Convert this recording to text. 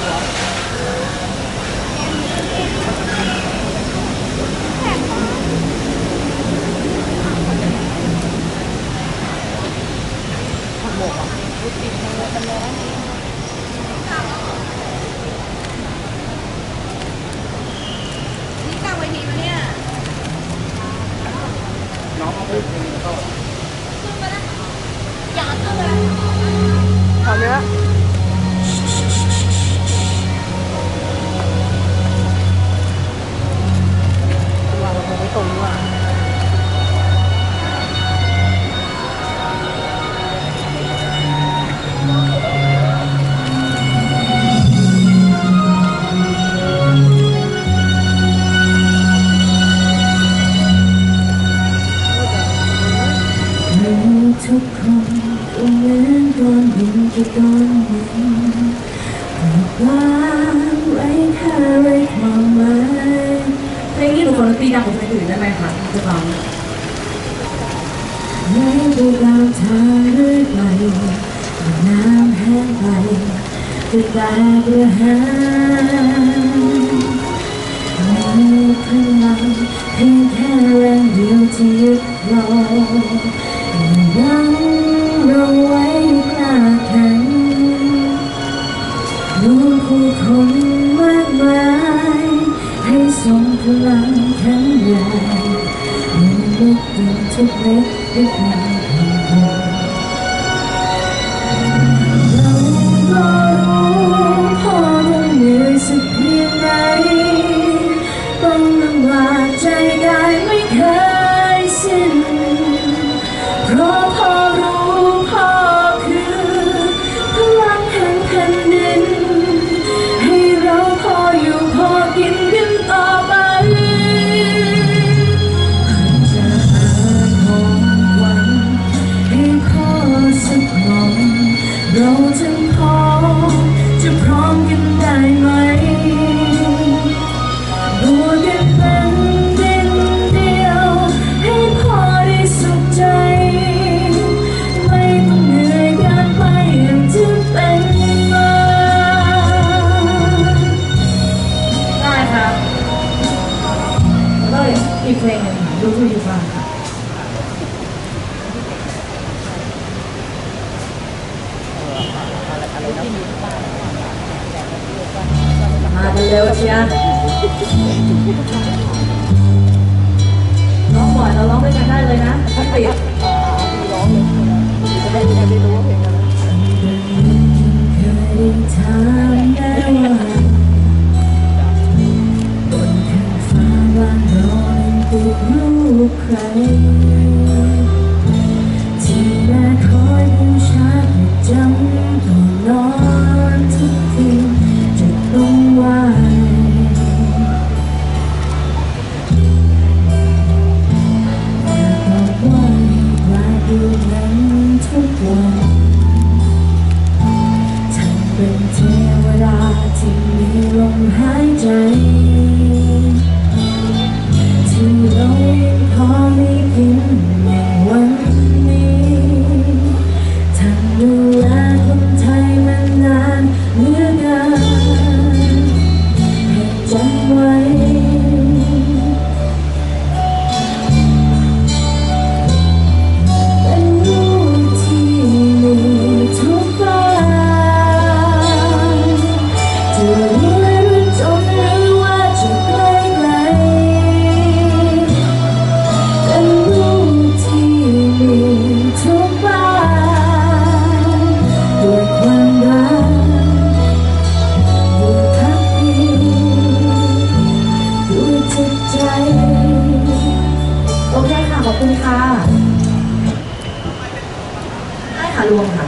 นี่ ทุกคนก็เหมือนก้อนหินที่ก้อนหนึ่งวางไว้ค่ไว้ความหมายเพลงนี้หนูขอดนตรีดังกว่าเพลงอื่นได้ไหมคะจะฟังในดูดาวทาเรื่อยไปน้ำแห้งไปจะแตกระหายมีพลังเพียงแค่แรงเดียวที่ยึดเรา ทรงพลังแข็งแรงมันลุกตื่นทุกเล็กด้วยความแข็งแรงเราก็รู้พ่อต้องเหนื่อยสักเพียงไหนต้องลำบากใจได้ไม่เคยสิ้น เพลงหนึงค่ะดูทูยูฟังค่ะมาเร็วๆเชียร์ ใคร ที่แม่คอยบูชาจำต้องนอนทุกคืนจะต้องไหวบอกว่าอยากดูนั้นทุกวันฉันเป็นเทวดาที่มีลมหายใจ คุณค่ะได้ค่ะรวมค่ะ